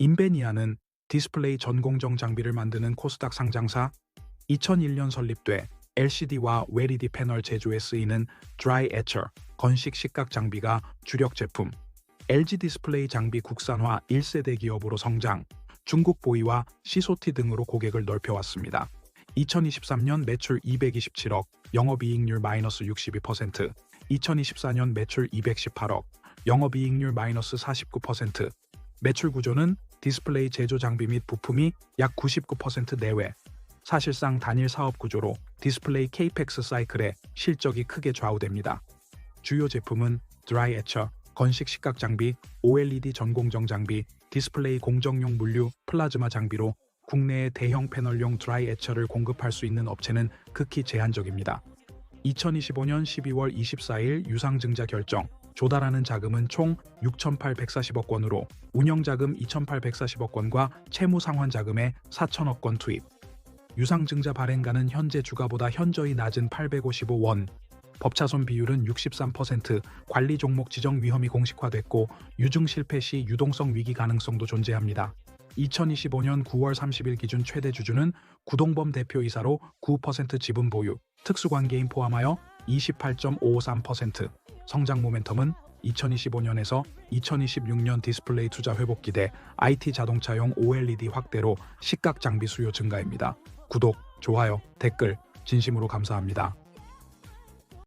인베니아는 디스플레이 전공정 장비를 만드는 코스닥 상장사 2001년 설립돼 LCD와 LED 패널 제조에 쓰이는 드라이 에처 건식 식각 장비가 주력 제품 LG 디스플레이 장비 국산화 1세대 기업으로 성장 중국 보이와 시소티 등으로 고객을 넓혀왔습니다. 2023년 매출 227억, 영업이익률 마이너스 62%, 2024년 매출 218억, 영업이익률 마이너스 49%, 매출 구조는 디스플레이 제조 장비 및 부품이 약 99% 내외, 사실상 단일 사업 구조로 디스플레이 케이펙스 사이클의 실적이 크게 좌우됩니다. 주요 제품은 드라이 에처, 건식 식각 장비, OLED 전공정 장비, 디스플레이 공정용 물류, 플라즈마 장비로 국내의 대형 패널용 드라이 에처를 공급할 수 있는 업체는 극히 제한적입니다. 2025년 12월 24일 유상증자 결정, 조달하는 자금은 총 6,840억 원으로 운영자금 2,840억 원과 채무상환 자금의 4천억 원 투입. 유상증자 발행가는 현재 주가보다 현저히 낮은 855원, 법차손 비율은 63%, 관리 종목 지정 위험이 공식화됐고 유증 실패 시 유동성 위기 가능성도 존재합니다. 2025년 9월 30일 기준 최대 주주는 구동범 대표이사로 9% 지분 보유, 특수관계인 포함하여 28.53%, 성장 모멘텀은 2025년에서 2026년 디스플레이 투자 회복 기대, IT 자동차용 OLED 확대로 식각 장비 수요 증가입니다. 구독, 좋아요, 댓글 진심으로 감사합니다.